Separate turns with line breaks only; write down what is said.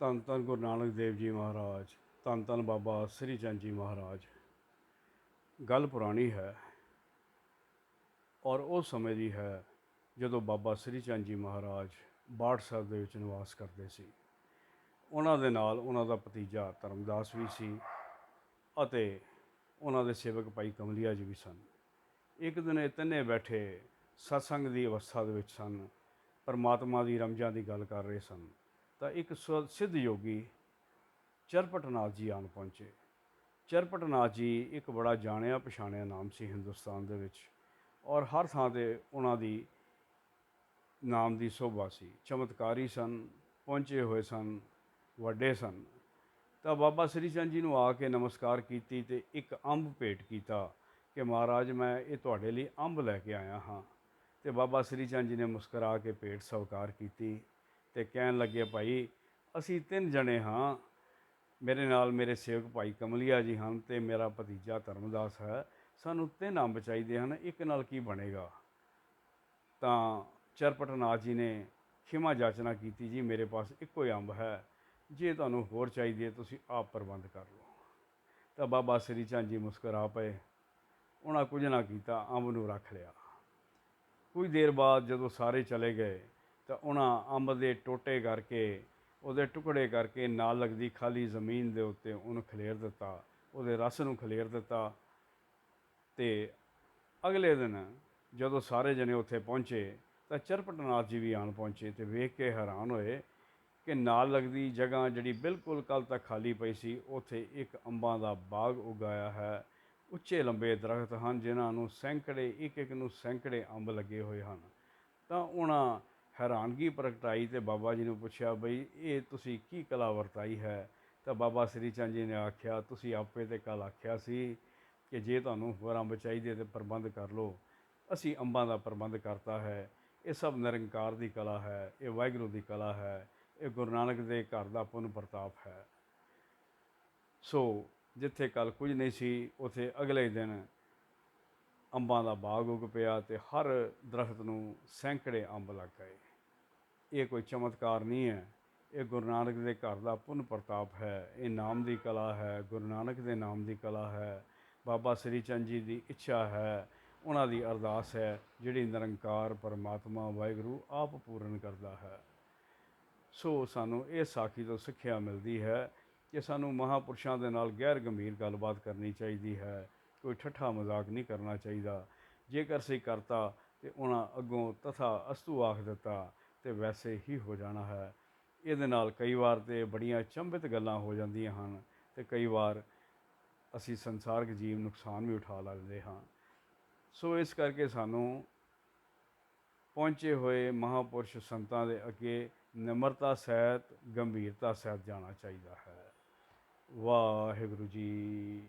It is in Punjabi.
ਧੰਨ ਧੰਨ ਗੁਰੂ ਨਾਨਕ ਦੇਵ ਜੀ ਮਹਾਰਾਜ, ਧੰਨ ਧੰਨ ਬਾਬਾ ਸ੍ਰੀ ਚੰਦ ਜੀ ਮਹਾਰਾਜ। ਗੱਲ ਪੁਰਾਣੀ ਹੈ ਔਰ ਉਹ ਸਮੇਂ ਦੀ ਹੈ ਜਦੋਂ ਬਾਬਾ ਸ੍ਰੀ ਚੰਦ ਜੀ ਮਹਾਰਾਜ ਬਾੜ ਸਾਹਿਬ ਦੇ ਵਿੱਚ ਨਿਵਾਸ ਕਰਦੇ ਸੀ। ਉਹਨਾਂ ਦੇ ਨਾਲ ਉਹਨਾਂ ਦਾ ਭਤੀਜਾ ਧਰਮਦਾਸ ਵੀ ਸੀ ਅਤੇ ਉਹਨਾਂ ਦੇ ਸੇਵਕ ਭਾਈ ਕਮਲੀਆ ਜੀ ਵੀ ਸਨ। ਇੱਕ ਦਿਨ ਇਹ ਤਿੰਨੇ ਬੈਠੇ ਸਤਸੰਗ ਦੀ ਅਵਸਥਾ ਦੇ ਵਿੱਚ ਸਨ, ਪਰਮਾਤਮਾ ਦੀ ਰਮਜਾਂ ਦੀ ਗੱਲ ਕਰ ਰਹੇ ਸਨ। ਤਾਂ ਇੱਕ ਸ- ਸਿੱਧ ਯੋਗੀ ਚਰਪਟਨਾਥ ਜੀ ਆਣ ਪਹੁੰਚੇ। ਚਰਪਟਨਾਥ ਜੀ ਇੱਕ ਬੜਾ ਜਾਣਿਆ ਪਛਾਣਿਆ ਨਾਮ ਸੀ ਹਿੰਦੁਸਤਾਨ ਦੇ ਵਿੱਚ ਔਰ ਹਰ ਥਾਂ ਤੇ ਉਹਨਾਂ ਦੀ ਨਾਮ ਦੀ ਸੋਭਾ ਸੀ। ਚਮਤਕਾਰੀ ਸਨ, ਪਹੁੰਚੇ ਹੋਏ ਸਨ, ਵੱਡੇ ਸਨ। ਤਾਂ ਬਾਬਾ ਸ੍ਰੀ ਚੰਦ ਜੀ ਨੂੰ ਆ ਕੇ ਨਮਸਕਾਰ ਕੀਤੀ ਤੇ ਇੱਕ ਅੰਬ ਭੇਟ ਕੀਤਾ ਕਿ ਮਹਾਰਾਜ ਮੈਂ ਇਹ ਤੁਹਾਡੇ ਲਈ ਅੰਬ ਲੈ ਕੇ ਆਇਆ ਹਾਂ। ਤੇ ਬਾਬਾ ਸ੍ਰੀ ਚੰਦ ਜੀ ਨੇ ਮੁਸਕਰਾ ਕੇ ਭੇਟ ਸਵੀਕਾਰ ਕੀਤੀ। ਤੇ ਕਹਿਣ ਲੱਗੇ, ਭਾਈ, ਅਸੀਂ ਤਿੰਨ ਜਣੇ ਹਾਂ। ਮੇਰੇ ਨਾਲ ਮੇਰੇ ਸੇਵਕ ਭਾਈ ਕਮਲੀਆ ਜੀ ਹਨ ਤੇ ਮੇਰਾ ਭਤੀਜਾ ਧਰਮਦਾਸ ਹੈ। ਸਾਨੂੰ ਤਿੰਨ ਅੰਬ ਚਾਹੀਦੇ ਹਨ, ਇੱਕ ਨਾਲ ਕੀ ਬਣੇਗਾ? ਤਾਂ ਚਰਪਟਨਾਥ ਜੀ ਨੇ ਖਿਮਾ ਜਾਚਨਾ ਕੀਤੀ, ਜੀ, ਮੇਰੇ ਪਾਸ ਇੱਕੋ ਹੀ ਅੰਬ ਹੈ। ਜੇ ਤੁਹਾਨੂੰ ਹੋਰ ਚਾਹੀਦੀ ਹੈ, ਤੁਸੀਂ ਆਪ ਪ੍ਰਬੰਧ ਕਰ ਲਓ। ਤਾਂ ਬਾਬਾ ਸ੍ਰੀ ਚੰਦ ਜੀ ਮੁਸਕਰਾ ਪਏ। ਉਹਨਾਂ ਕੁਝ ਨਾ ਕੀਤਾ, ਅੰਬ ਨੂੰ ਰੱਖ ਲਿਆ। ਕੁਝ ਦੇਰ ਬਾਅਦ ਜਦੋਂ ਸਾਰੇ ਚਲੇ ਗਏ ਤਾਂ ਉਹਨਾਂ ਅੰਬ ਦੇ ਟੋਟੇ ਕਰਕੇ, ਉਹਦੇ ਟੁਕੜੇ ਕਰਕੇ ਨਾਲ ਲੱਗਦੀ ਖਾਲੀ ਜ਼ਮੀਨ ਦੇ ਉੱਤੇ ਉਹਨੂੰ ਖਲੇਰ ਦਿੱਤਾ, ਉਹਦੇ ਰਸ ਨੂੰ ਖਲੇਰ ਦਿੱਤਾ। ਤੇ ਅਗਲੇ ਦਿਨ ਜਦੋਂ ਸਾਰੇ ਜਣੇ ਉੱਥੇ ਪਹੁੰਚੇ, ਤਾਂ ਚਰਪਟਨਾਥ ਜੀ ਵੀ ਆਣ ਪਹੁੰਚੇ ਤੇ ਵੇਖ ਕੇ ਹੈਰਾਨ ਹੋਏ ਕਿ ਨਾਲ ਲੱਗਦੀ ਜਗ੍ਹਾ ਜਿਹੜੀ ਬਿਲਕੁਲ ਕੱਲ ਤੱਕ ਖਾਲੀ ਪਈ ਸੀ, ਉੱਥੇ ਇੱਕ ਅੰਬਾਂ ਦਾ ਬਾਗ ਉਗਾਇਆ ਹੈ। ਉੱਚੇ ਲੰਬੇ ਦਰਖਤ ਹਨ, ਜਿਨ੍ਹਾਂ ਨੂੰ ਸੈਂਕੜੇ ਇੱਕ ਇੱਕ ਨੂੰ ਸੈਂਕੜੇ ਅੰਬ ਲੱਗੇ ਹੋਏ ਹਨ। ਤਾਂ ਉਹਨਾਂ ਹੈਰਾਨਗੀ ਪ੍ਰਗਟਾਈ ਤੇ ਬਾਬਾ ਜੀ ਨੂੰ ਪੁੱਛਿਆ ਬਈ, ਇਹ ਤੁਸੀਂ ਕੀ ਕਲਾ ਵਰਤਾਈ ਹੈ? ਤਾਂ ਬਾਬਾ ਸ੍ਰੀ ਚੰਦ ਜੀ ਨੇ ਆਖਿਆ, ਤੁਸੀਂ ਆਪੇ ਤੇ ਕੱਲ ਆਖਿਆ ਸੀ ਕਿ ਜੇ ਤੁਹਾਨੂੰ ਹੋਰ ਅੰਬ ਚਾਹੀਦੇ ਤੇ ਪ੍ਰਬੰਧ ਕਰ ਲਓ, ਅਸੀਂ ਅੰਬਾਂ ਦਾ ਪ੍ਰਬੰਧ ਕਰਤਾ ਹੈ। ਇਹ ਸਭ ਨਿਰੰਕਾਰ ਦੀ ਕਲਾ ਹੈ, ਇਹ ਵਾਹਿਗੁਰੂ ਦੀ ਕਲਾ ਹੈ, ਇਹ ਗੁਰੂ ਨਾਨਕ ਦੇ ਘਰ ਦਾ ਪੁੰਨ ਪ੍ਰਤਾਪ ਹੈ। ਸੋ, ਜਿੱਥੇ ਕੱਲ ਕੁਝ ਨਹੀਂ ਸੀ, ਉਥੇ ਅਗਲੇ ਦਿਨ ਅੰਬਾਂ ਦਾ ਬਾਗ ਉਗ ਪਿਆ ਤੇ ਹਰ ਦਰਖਤ ਨੂੰ ਸੈਂਕੜੇ ਅੰਬ ਲੱਗ ਗਏ। ਇਹ ਕੋਈ ਚਮਤਕਾਰ ਨਹੀਂ ਹੈ। ਇਹ ਗੁਰੂ ਨਾਨਕ ਦੇ ਘਰ ਦਾ ਪੁੰਨ ਪ੍ਰਤਾਪ ਹੈ। ਇਹ ਨਾਮ ਦੀ ਕਲਾ ਹੈ। ਗੁਰੂ ਨਾਨਕ ਦੇ ਨਾਮ ਦੀ ਕਲਾ ਹੈ। ਬਾਬਾ ਸ੍ਰੀ ਚੰਦ ਜੀ ਦੀ ਇੱਛਾ ਹੈ। ਉਹਨਾਂ ਦੀ ਅਰਦਾਸ ਹੈ, ਜਿਹੜੀ ਨਿਰੰਕਾਰ ਪਰਮਾਤਮਾ ਵਾਹਿਗੁਰੂ ਆਪ ਪੂਰਨ ਕਰਦਾ ਹੈ। ਸੋ ਸਾਨੂੰ ਇਹ ਸਾਖੀ ਤੋਂ ਸਿੱਖਿਆ ਮਿਲਦੀ ਹੈ ਕਿ ਸਾਨੂੰ ਮਹਾਪੁਰਸ਼ਾਂ ਦੇ ਨਾਲ ਗੈਰ ਗੰਭੀਰ ਗੱਲਬਾਤ ਕਰਨੀ ਚਾਹੀਦੀ ਹੈ। ਕੋਈ ਠੱਠਾ ਮਜ਼ਾਕ ਨਹੀਂ ਕਰਨਾ ਚਾਹੀਦਾ। ਜੇਕਰ ਸਹੀ ਕਰਤਾ, ਤੇ ਉਹਨਾਂ ਅੱਗੋਂ ਤਥਾ ਅਸਤੂ ਆਖ ਦਿੱਤਾ, ਤੇ ਵੈਸੇ ਹੀ ਹੋ ਜਾਣਾ ਹੈ। ਇਹਦੇ ਨਾਲ ਕਈ ਵਾਰ ਤੇ ਬੜੀਆਂ ਚੰਬਿਤ ਗੱਲਾਂ ਹੋ ਜਾਂਦੀਆਂ ਹਨ, ਤੇ ਕਈ ਵਾਰ ਅਸੀਂ ਸੰਸਾਰਕ ਜੀਵ ਨੁਕਸਾਨ ਵੀ ਉਠਾ ਲੈਂਦੇ ਹਾਂ। ਸੋ ਇਸ ਕਰਕੇ ਸਾਨੂੰ ਪਹੁੰਚੇ ਹੋਏ ਮਹਾਪੁਰਸ਼ ਸੰਤਾਂ ਦੇ ਅੱਗੇ ਨਿਮਰਤਾ ਸਹਿਤ, ਗੰਭੀਰਤਾ ਸਹਿਤ ਜਾਣਾ ਚਾਹੀਦਾ ਹੈ। ਵਾਹਿਗੁਰੂ ਜੀ